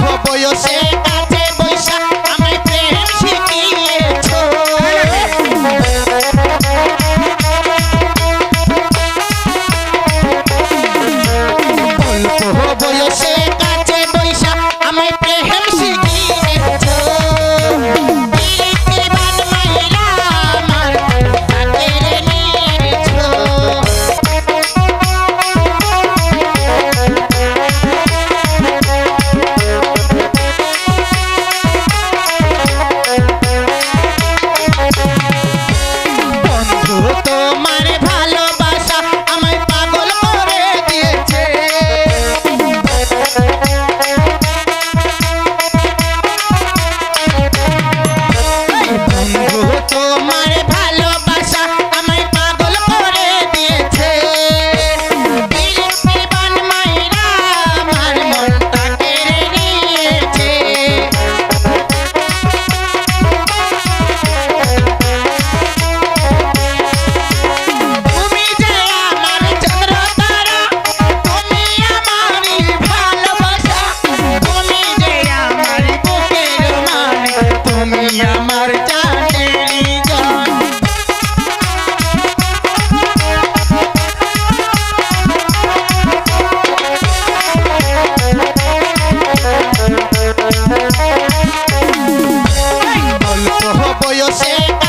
বয়সে। তুমি আমার চাঁদেরি গান অল্প বয়সে